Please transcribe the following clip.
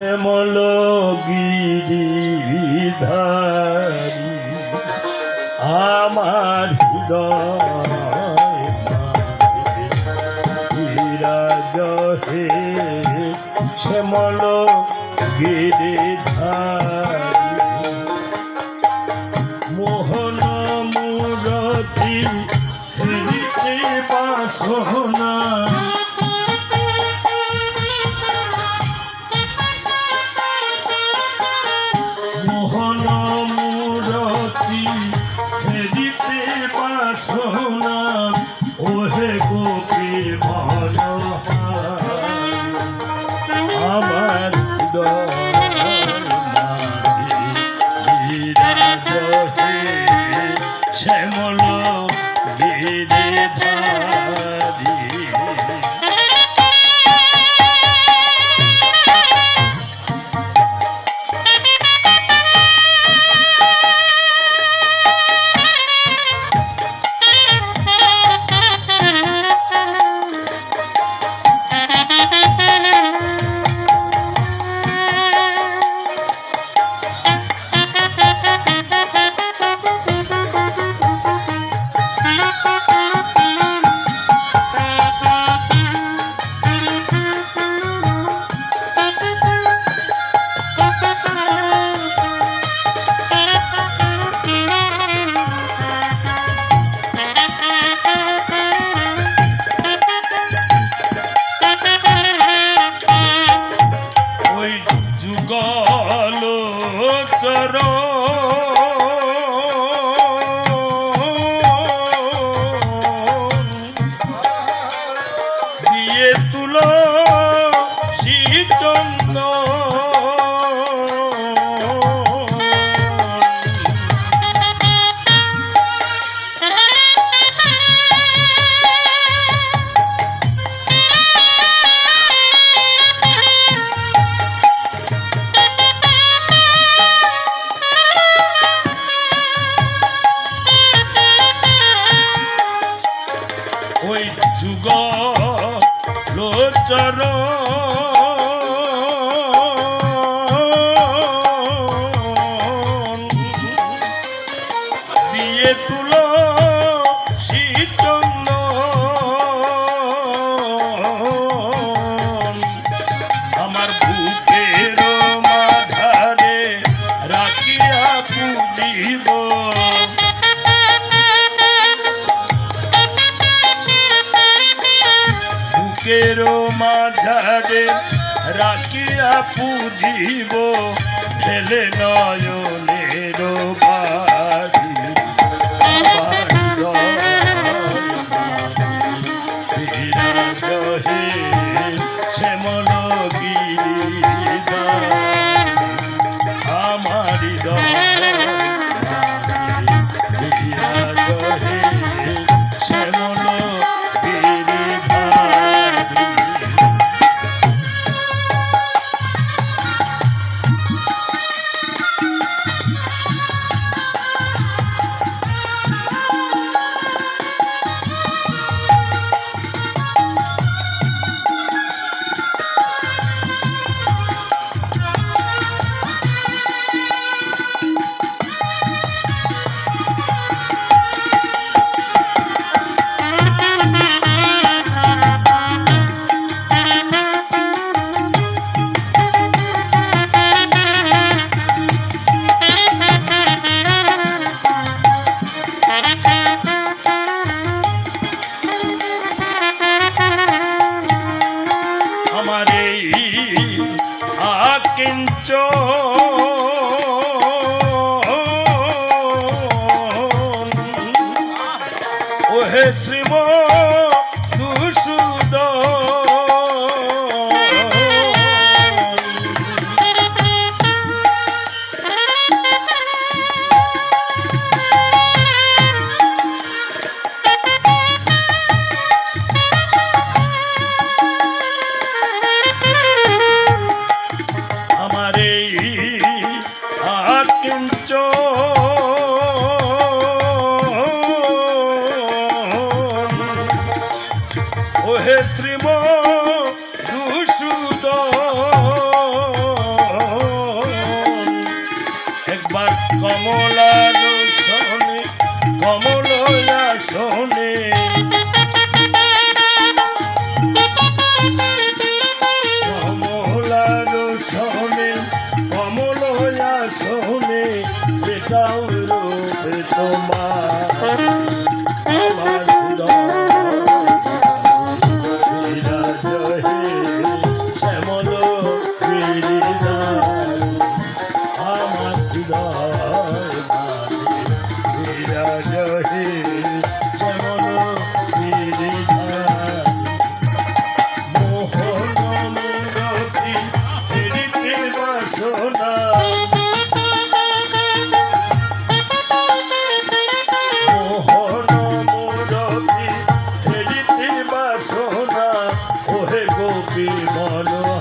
শ্যামল গিরিধারী আমার হৃদয় হে শ্যামল গিরিধারী মোহন মুরতি হৃদে ফেরিতে না। ওহে গোপী মন চর দিয়ে তুলো শীতন্দ যুগ লোচর। দিয়ে তুলো মাঝারে রাখিয়া পুজিব ঢেলে নয়নের বাড়ি। শ্রীম দুসুদ আমার এই কমলার Mola. সোনা। মোহন মুরতি ফেরিতে বাসনা ওহে গোপী মনো